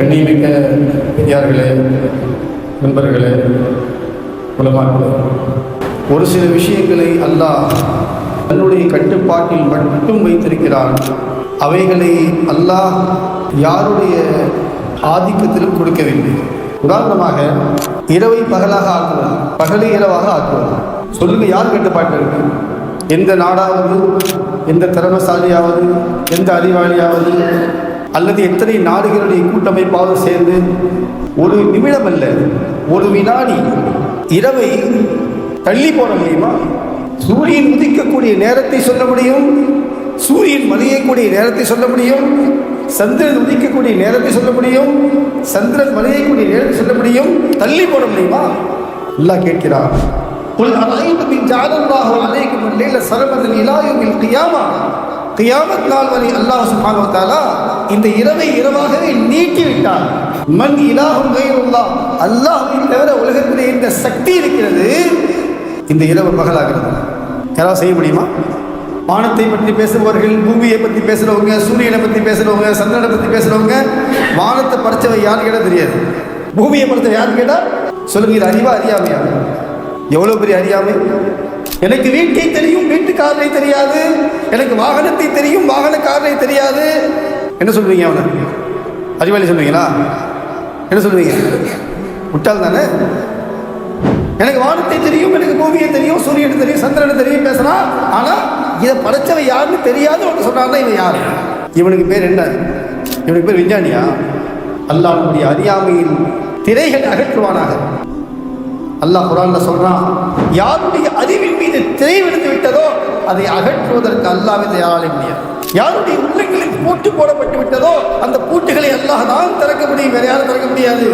கண்ணியமிக்க பெரியார்களே நண்பர்களே உலமாக்களே ஒரு சில விஷயங்களை அல்லாஹ் தன்னுடைய கட்டுப்பாட்டில் மட்டும் வைத்திருக்கிறான். அவைகளை அல்லாஹ் யாருடைய ஆதிக்கத்திலும் கொடுக்கவில்லை. உதாரணமாக இரவை பகலாக ஆக்குவது பகலை இரவாக ஆக்குவது சொல்லுங்க யார் கட்டுப்பாட்டு இருக்கு எந்த நாடாவது எந்த திறமசாலியாவது எந்த அறிவாளியாவது அல்லது எத்தனை நாடுகளுடைய கூட்டமைப்பாவது சேர்ந்து ஒரு நிமிடம் அல்ல ஒரு வினாடி இரவை தள்ளி போட முடியுமா சூரியன் உதிக்கக்கூடிய நேரத்தை சொல்ல முடியும் சூரியன் மறையக்கூடிய நேரத்தை சொல்ல முடியும் சந்திரன் உதிக்கக்கூடிய நேரத்தை சொல்ல முடியும் சந்திரன் மறையக்கூடிய நேரத்தை சொல்ல முடியும் தள்ளி போட முடியுமா அல்லாஹ் கேட்கிறார் قل أرأيتم إن جعل الله عليكم الليل سرمدا إلى يوم القيامة கியாமத் நாள் வரை அல்லாஹ் சுபானுவத்தாலா இந்த இரவை இரவாகவே நீட்டி விட்டார் மன் இலாஹும் கைருல்லாஹ் அல்லாஹ்வை தவிர உலகத்திலே இந்த சக்தி இருக்கிறது? இந்த இரவு பகலாகிறது. யாராவது செய்ய முடியுமா? வானத்தை பற்றி பேசுபவர்கள் பூமியை பற்றி பேசுகிறவங்க சூரியனை பற்றி பேசுகிறவங்க சந்திரனை பற்றி பேசுகிறவங்க வானத்தை படைச்சவை யார் கேட்டால் தெரியாது. பூமியை படைச்சவை யார் கேட்டால் சொல்லுங்க இது அறிவா அறியாமையா? எவ்வளோ பெரிய அறியாமை? எனக்கு வீட்டை தெரியும் வீட்டுக்காரரை தெரியாது. எனக்கு வாகனத்தை தெரியும் வாகனக்காரரை தெரியாது. என்ன சொல்வீங்க அவனை? அறிவாளி சொல்வீங்களா என்ன சொல்வீங்க முட்டாள் தானே? எனக்கு வானத்தை தெரியும் எனக்கு பூமியை தெரியும் சூரியனை தெரியும் சந்திரனை தெரியும் பேசுறான் ஆனா இதை படைச்சவை யாருன்னு தெரியாது ஒன்று சொன்னான்னா இவன் யார்? இவனுக்கு பேர் என்ன? இவனுக்கு பேர் விஞ்ஞானியா? அல்லாஹ்வுடைய அறியாமையின் திரைகளை அகற்றுவானாக. அல்லாஹ் குரான்ல சொல்றான் யாருடைய அறிவின் மீது திரை விழுந்து விட்டதோ அதை அகற்றுவதற்கு அல்லாவின் தயாராக முடியாது யாருடைய உள்ளங்களில் பூட்டு போடப்பட்டு விட்டதோ அந்த பூட்டுகளை அல்லாஹ் தான் திறக்க முடியும் வேற யாரும் திறக்க முடியாது.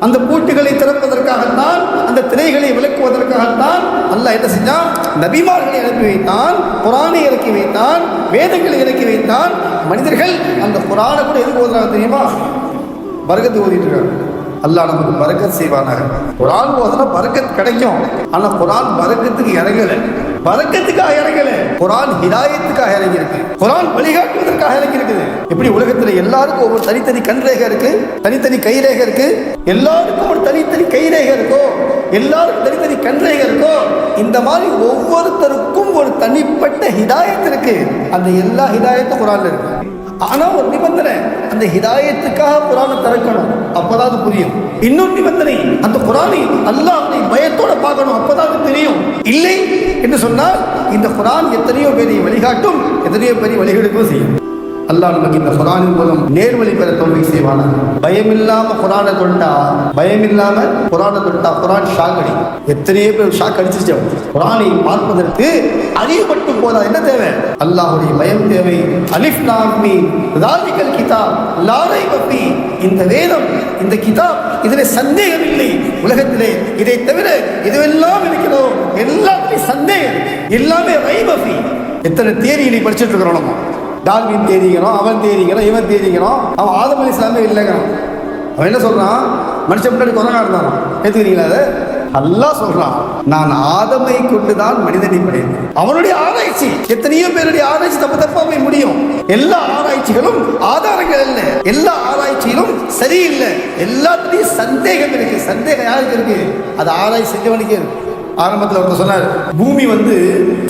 அந்த பூட்டுகளை திறப்பதற்காகத்தான் அந்த திரைகளை விளக்குவதற்காகத்தான் அல்லாஹ் என்ன செஞ்சான்? நபிமார்களை இறக்கி வைத்தான் குரானை இறக்கி வைத்தான் வேதங்களை இறக்கி வைத்தான். மனிதர்கள் அந்த குரானை கூட எதுக்கு ஓதுறாங்க தெரியுமா? பரகத்து ஓதிட்டு இருக்காங்க. அல்லாஹ் நமக்கு பரக்கத் செய்வானாக. குரான் ஓதுனா பரக்கத் கிடைக்கும். ஆனா குரான் பரக்கத்துக்கு இறங்கல. பரக்கத்துக்காக இறங்கல. குரான் ஹிதாயத்துக்காக இறங்கி இருக்கு குரான் வழிகாட்டுவதற்காக இறங்கி இருக்குது எப்படி உலகத்துல எல்லாருக்கும் ஒவ்வொரு தனித்தனி கண் ரேகை இருக்கு? தனித்தனி கை ரேகை இருக்கு? எல்லாருக்கும் ஒரு தனித்தனி கை ரேகை இருக்கோ? எல்லாருக்கும் தனித்தனி கண் ரேகை இருக்கோ? இந்த மாதிரி ஒவ்வொருத்தருக்கும் ஒரு தனிப்பட்ட ஹிதாயத் இருக்கு. அந்த எல்லா ஹிதாயத்தும் குரான்ல இருக்கு. ஆனா ஒரு நிபந்தனை அந்த ஹிதாயத்துக்காக குரானை திறக்கணும். அப்பதான் அது புரியும். இன்னொரு நிபந்தனை அந்த குரானை அல்லாஹ் அப்படி பயத்தோட பார்க்கணும். அப்பதான் அது தெரியும். இல்லை என்று சொன்னால் இந்த குரான் எத்தனையோ பேரை வழிகாட்டும் எத்தனையோ பேரை வழிகெடுக்கவும் செய்யும். அல்லாஹ் நமக்கு இந்த குரானின் மூலம் நேர்வழி பெற தோல்வி செய்வானா? பயமில்லாம குரானை பயம் இல்லாம குரானை தொண்டா குரான் ஷாக் அடி எத்தனையோ பேர் ஷாக் அடிச்சிச்சு குரானை பார்ப்பதற்கு அறியப்பட்டு போதா என்ன தேவை? அல்லாஹுடைய பயம் தேவை. அலிஃப் நாமி ராதிகல் கிதாப் லாரை பப்பி இந்த வேதம் இந்த கிதாப் இதில் சந்தேகம் இல்லை. உலகத்திலே இதை தவிர இதுவெல்லாம் இருக்கிறதோ எல்லாமே சந்தேகம். எல்லாமே ரைபஃபி எத்தனை தேதி நீ படிச்சுட்டு இருக்கிறோம் நம்ம? டால்வின் தேதிக்கணும் அவன் தேதிக்கணும் இவன் தேதிக்கணும். அவன் ஆதம் அலி இஸ்லாமே இல்லைங்கிறான். அவன் என்ன சொல்கிறான் மனுஷன் முன்னாடி கொரோனா இருந்தான். எடுத்துக்கிறீங்களா அது? நல்லா சொல்றான் நான் ஆதமை கொண்டு தான் மனிதனை படைத்தேன். அவனுடைய ஆராய்ச்சி எத்தனையோ பேருடைய ஆராய்ச்சி தப்பு தப்பா போய் முடியும். எல்லா ஆராய்ச்சிகளும் ஆதாரங்கள் இல்லை. எல்லா ஆராய்ச்சியிலும் சரியில்லை. எல்லாத்துலயும் சந்தேகம் இருக்கு. சந்தேகம் யாருக்கு இருக்கு? அது ஆராய்ச்சி செஞ்சவனுக்கே இருக்கு. ஆரம்பத்தில் ஒருத்தர் சொன்னார் பூமி வந்து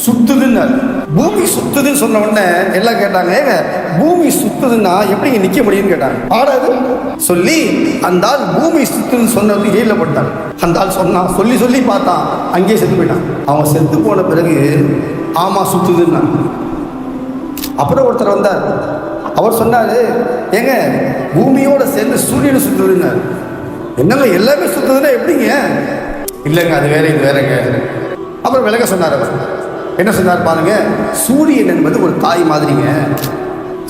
சுத்துதுன்னார் பூமி சுத்துதுன்னு சொன்ன உடனே எல்லாம் கேட்டாங்க ஏங்க பூமி சுத்துதுன்னா எப்படிங்க நிற்க முடியும்னு கேட்டாங்க. ஆடாது சொல்லி அந்த ஆள் பூமி சுத்துதுன்னு சொன்னது ஜெயிலில் போட்டான். அந்த ஆள் சொன்னான் சொல்லி சொல்லி பார்த்தான். அங்கேயே செத்து போயிட்டான். அவன் செத்து போன பிறகு ஆமா சுத்துதுன்னா. அப்புறம் ஒருத்தர் வந்தார். அவர் சொன்னார் ஏங்க பூமியோட சேர்ந்து சூரியனை சுத்துதுன்னாரு. என்னங்க எல்லாமே சுத்துதுன்னா எப்படிங்க? இல்லைங்க அது வேற இது வேறங்க. அப்புறம் விலக சொன்னார் அவர். என்ன சொன்னார் பாருங்க சூரியன் என்பது ஒரு தாய் மாதிரிங்க.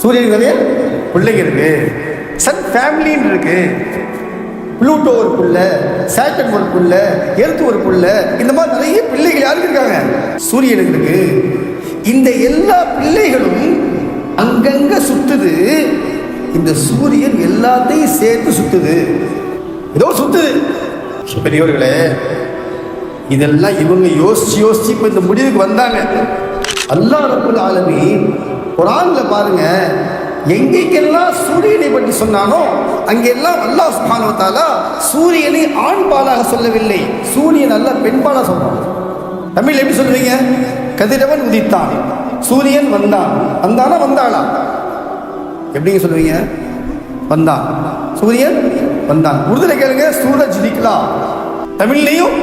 சூரியன் நிறைய பிள்ளைங்க இருக்கு. சன் ஃபேமிலின்னு இருக்கு. ப்ளூட்டோ ஒரு புள்ள சேட்டன் ஒரு புள்ள எர்த் ஒரு புள்ள இந்த மாதிரி நிறைய பிள்ளைகள் யாருக்கு இருக்காங்க? சூரியனுக்கு இருக்கு. இந்த எல்லா பிள்ளைகளும் அங்கங்க சுத்துது. இந்த சூரியன் எல்லாத்தையும் சேர்த்து சுத்துது. ஏதோ சுத்துது பெரியவர்களே இதெல்லாம் இவங்க யோசிச்சு யோசிச்சு இப்போ இந்த முடிவுக்கு வந்தாங்க. அல்லாஹ் ரப்புல் ஆலமீன் குரான்ல பாருங்க எங்கெங்கெல்லாம் சூரியனை பற்றி சொன்னானோ அங்கெல்லாம் அல்லாஹ் சுப்ஹானஹு வ தஆலா சூரியனை ஆண்பாலாக சொல்லவில்லை. சூரியன் அல்ல பெண்பாலாக சொல்றான். தமிழ் எப்படி சொல்லுவீங்க கதிரவன் உதித்தான். சூரியன் வந்தான். வந்தானா வந்தாளா? எப்படிங்க சொல்லுவீங்க வந்தான். சூரியன் வந்தான். உறுதியை கேளுங்க சூரஜ் நிக்கலா. தமிழ்லையும்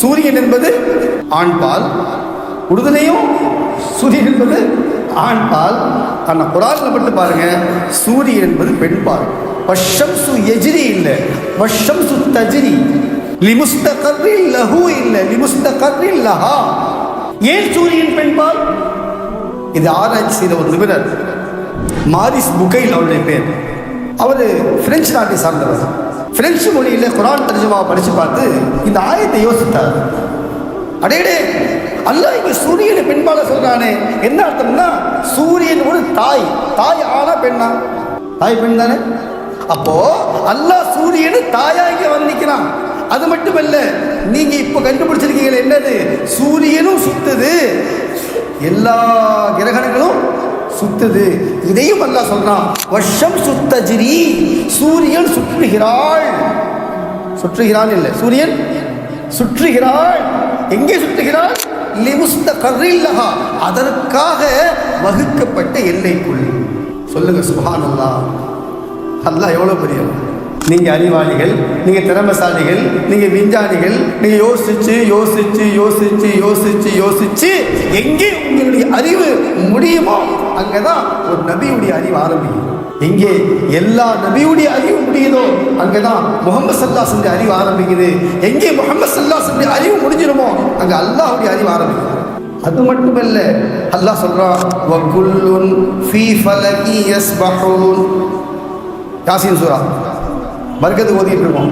சூரியன் என்பது ஆண்பால் உடுதலையும் சூரியன் என்பது ஆண்பால். ஆனால் குரானில் மட்டும் பாருங்க சூரியன் என்பது பெண்பால். வஷம் சு எஜிரி இல்லை வஷம் சு தஜிரி. லிமுஸ்தகரில் லஹு இல்லை லிமுஸ்தகரில் லஹா. ஏன் சூரியன் பெண்பால்? இது ஆராய்ச்சி செய்த ஒரு நிபுணர் மாரிஸ் புகைல் அவருடைய பேர். அவர் பிரெஞ்சு நாட்டை சார்ந்தவர். பிரெஞ்சு மொழியில் குரான் தர்ஜமாவை படித்து பார்த்து இந்த ஆயத்தை யோசித்தார். அடையடே அல்லாஹ் இங்க சூரியனை பெண்பால சொல்றானே. என்ன அர்த்தம்னா சூரியன் ஒரு தாய். தாய் ஆனா பெண்ணா? தாய் பெண் தானே? அப்போ அல்லாஹ் சூரியனு தாயா இங்கே வந்து அது மட்டும் இல்ல நீங்க இப்ப கண்டுபிடிச்சிருக்கீங்க என்னது? சூரியனும் சுத்துது. எல்லா கிரகணங்களும் சுத்துது. இதையும் அல்ல சொல்றான். வருஷம் சுத்தஜிரி சூரியன் சுற்றுகிறாள். சுற்றுகிறான் இல்லை. சூரியன் சுற்றுகிறாள். எங்கே சுற்றுகிறாள்? லிமுஸ்த கர்ரில்லஹா அதற்காக வகுக்கப்பட்ட எல்லைக்குள். சொல்லுங்க சுபான் அல்லா அல்லா எவ்வளோ பெரிய நீங்கள் அறிவாளிகள் நீங்கள் திறமசாலிகள் நீங்கள் விஞ்ஞானிகள் நீங்கள் யோசிச்சு யோசிச்சு யோசிச்சு யோசிச்சு யோசிச்சு எங்கே உங்களுடைய அறிவு முடியுமோ அங்கே தான் ஒரு நபியுடைய அறிவு ஆரம்பிக்கும். எங்கே எல்லா நபியுடைய அறிவு முடியுதோ அங்கே தான் முகமது சல்லாசனுடைய அறிவு ஆரம்பிக்குது. எங்கே முகமது சல்லாசனுடைய அறிவு முடிஞ்சிருமோ அங்கே அல்லாஹுடைய அறிவு ஆரம்பிக்கும். அது மட்டுமல்ல அல்லாஹ் சொல்றான் வகுல்லுன் ஃபீ ஃபலகி யஸ்பஹூன். யாசின் சூரா? பர்கத்து ஓதிட்டு இருக்கோம்.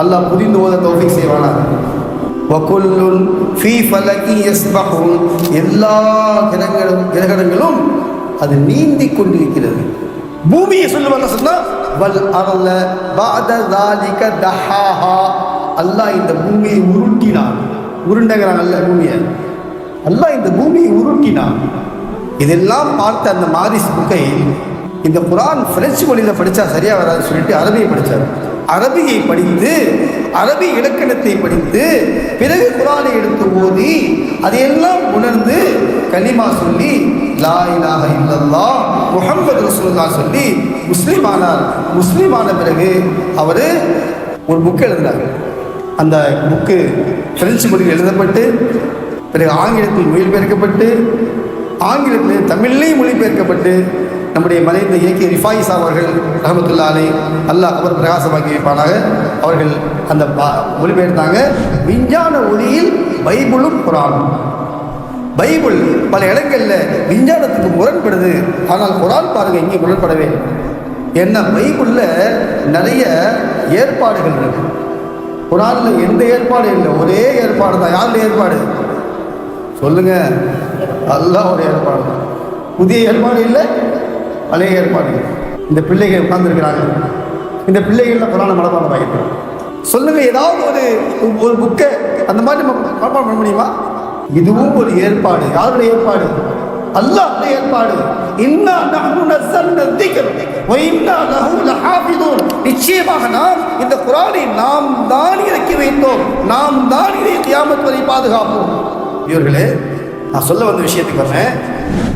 அல்லாஹ் புரிந்து ஓத தௌஃபிக் செய்வானா? வகுல்லுன் ஃபீ ஃபலகி யஸ்பஹூன். எல்லா கிரகங்களும் கிரகணங்களும் அது நீந்தி கொண்டிருக்கிறது. பூமியை சொல்லுவாங்க சொன்னா வல் அரல பாத தாலிக தஹாஹா. அல்லாஹ் இந்த பூமியை உருட்டினான். உருண்டங்கிறான் அல்ல பூமியை. அல்லாஹ் இந்த பூமியை உருட்டினான். இதெல்லாம் பார்த்த அந்த மாரிஸ் புகை இந்த குரான் பிரெஞ்சு மொழியில் படித்தா சரியாக வராதுன்னு சொல்லிட்டு அரபியை படித்தார் அரபியை படித்து அரபி இலக்கணத்தை படித்து பிறகு குரானை எடுத்து ஓதி அதையெல்லாம் உணர்ந்து கலிமா சொல்லி லா இலாஹ இல்லல்லா முகமது ரசூல்லா சொல்லி முஸ்லீம் ஆனார் முஸ்லீம் ஆன பிறகு அவர் ஒரு புக் எழுதினார். அந்த புக்கு பிரெஞ்சு மொழியில் எழுதப்பட்டு பிறகு ஆங்கிலத்தில் மொழிபெயர்க்கப்பட்டு ஆங்கிலத்தில் தமிழ்லேயும் மொழிபெயர்க்கப்பட்டு நம்முடைய மறைந்த இயக்கிய ரிஃபாயிஸ் அவர்கள் ரஹமத்துல்லா அல்லாஹ் அவர் பிரகாசமாக்கி வைப்பானாக. அவர்கள் அந்த பா- மொழிபெயர்த்தாங்க. விஞ்ஞான ஒளியில் பைபிளும் குரானும். பைபிள் பல இடங்களில் விஞ்ஞானத்துக்கு முரண்படுது. ஆனால் குரான் பாருங்க இங்கே முரண்படவே இல்லை. ஏன்னா பைபிளில் நிறைய ஏற்பாடுகள் இருக்கு. குரானில் எந்த ஏற்பாடும் இல்லை. ஒரே ஏற்பாடு தான். யாருடைய ஏற்பாடு? சொல்லுங்க. ஒரு ஏற்பாடு தான். புதிய ஏற்பாடு இல்லை. பழைய ஏற்பாடு இந்த பிள்ளைகள் உட்கார்ந்துருக்கிறாங்க இந்த பிள்ளைகள்ல குரான மனப்பாடம் வாங்கிக்கிறோம். சொல்லுங்க ஏதாவது ஒரு ஒரு புக்கை அந்த மாதிரி நம்ம மனப்பாடம் பண்ண முடியுமா? இதுவும் ஒரு ஏற்பாடு யாருடைய ஏற்பாடு? அல்லாஹ்வுடைய ஏற்பாடு. இன்னா நஹ்னு நஸ்ஸல்னா திக்ர் வ இன்னா லஹு லஹாஃபிதூன். நிச்சயமாக நாம் இந்த குரானை நாம் தான் இறக்கி வைத்தோம். நாம் தான் இதை கியாமத் வரை பாதுகாப்போம். இவர்களே நான் சொல்ல வந்த விஷயத்துக்கு வரேன்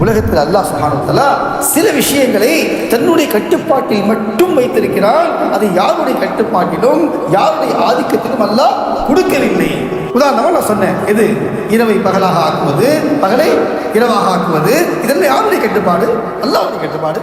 உலகத்தில் அல்லாஹ் சுப்ஹானஹு சில விஷயங்களை தன்னுடைய கட்டுப்பாட்டில் மட்டும் வைத்திருக்கிறான். அது யாருடைய கட்டுப்பாட்டிலும் யாருடைய ஆதிக்கத்திலும் அல்லாஹ் கொடுக்கவில்லை. உதாரணமாக நான் சொன்னேன் எது? இரவை பகலாக ஆக்குவது பகலை இரவாக ஆக்குவது இதெல்லாம் யாருடைய கட்டுப்பாடு? அல்லாவுடைய கட்டுப்பாடு.